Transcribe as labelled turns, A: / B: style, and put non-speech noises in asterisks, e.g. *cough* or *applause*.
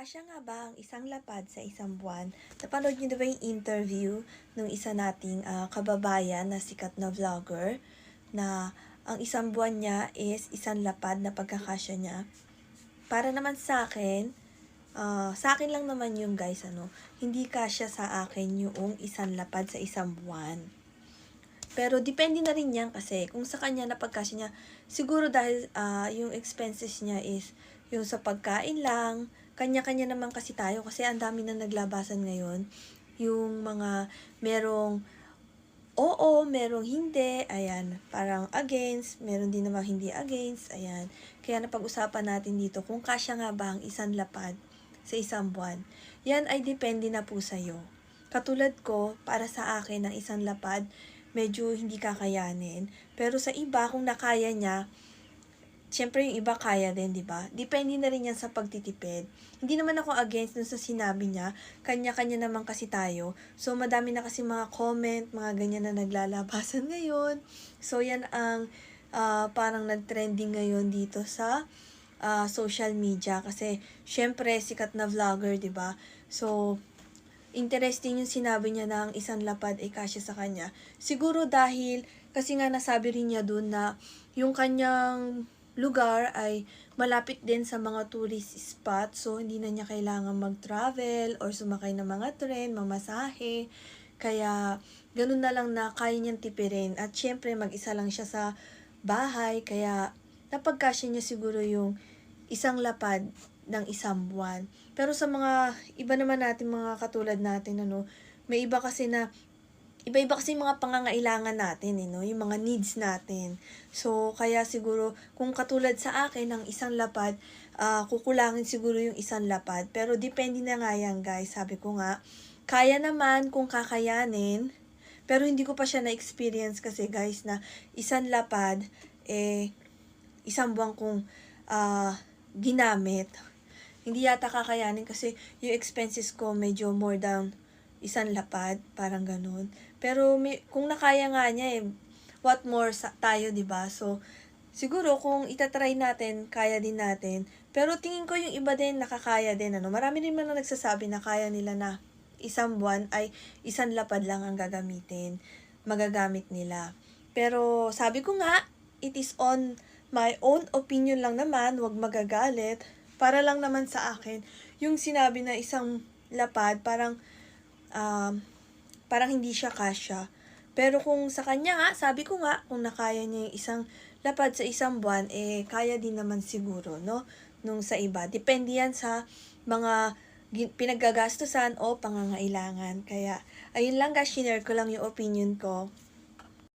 A: Kasya nga ba ang isang lapad sa isang buwan? Napanood niyo na ba yung interview nung isa nating ah, kababayan na sikat na vlogger na ang isang buwan niya is isang lapad na pagkakasya niya? Para naman sa akin, ah, sa akin lang naman yung guys, ano, hindi kasya sa akin yung isang lapad sa isang buwan. Pero depende na rin yan kasi kung sa kanya na pagkasya niya, siguro dahil ah, yung expenses niya is yung sa pagkain lang, kanya-kanya naman kasi tayo kasi ang dami na naglabasan ngayon. Yung mga merong oo, merong hindi, ayan, parang against, meron din namang hindi against, ayan. Kaya napag-usapan natin dito kung kasya nga ba ang isang lapad sa isang buwan. Yan ay depende na po sa'yo. Katulad ko, para sa akin, ang isang lapad, medyo hindi kakayanin. Pero sa iba, kung nakaya niya, Siyempre, yung iba kaya din, di ba? Depende na rin yan sa pagtitipid. Hindi naman ako against dun sa sinabi niya. Kanya-kanya naman kasi tayo. So, madami na kasi mga comment, mga ganyan na naglalabasan *laughs* ngayon. So, yan ang ah, parang nag-trending ngayon dito sa ah, social media. Kasi, syempre, sikat na vlogger, di ba? So, interesting yung sinabi niya na ang isang lapad ay kasya sa kanya. Siguro dahil, kasi nga nasabi rin niya dun na yung kanyang lugar ay malapit din sa mga tourist spot. So, hindi na niya kailangan mag-travel or sumakay ng mga tren, mamasahe. Kaya, ganun na lang na kaya niyang tipirin. At syempre, mag-isa lang siya sa bahay. Kaya, napagkasya niya siguro yung isang lapad ng isang buwan. Pero sa mga iba naman natin, mga katulad natin, ano, may iba kasi na iba-iba kasi yung mga pangangailangan natin, eh, no? yung mga needs natin. So, kaya siguro, kung katulad sa akin, ng isang lapad, ah, kukulangin siguro yung isang lapad. Pero depende na nga yan, guys. Sabi ko nga, kaya naman kung kakayanin, pero hindi ko pa siya na-experience kasi, guys, na isang lapad, eh, isang buwan kong ah, ginamit. Hindi yata kakayanin kasi yung expenses ko medyo more than isang lapad, parang ganun. Pero may, kung nakaya nga niya eh, what more sa tayo, 'di ba? So siguro kung itatry natin, kaya din natin. Pero tingin ko yung iba din nakakaya din ano. Marami din man na nagsasabi na kaya nila na isang buwan ay isang lapad lang ang gagamitin, magagamit nila. Pero sabi ko nga, it is on my own opinion lang naman, wag magagalit. Para lang naman sa akin, yung sinabi na isang lapad, parang um, parang hindi siya kasya. Pero kung sa kanya nga, sabi ko nga, kung nakaya niya yung isang lapad sa isang buwan, eh, kaya din naman siguro, no? Nung sa iba. Depende yan sa mga pinaggagastusan o pangangailangan. Kaya, ayun lang guys, share ko lang yung opinion ko.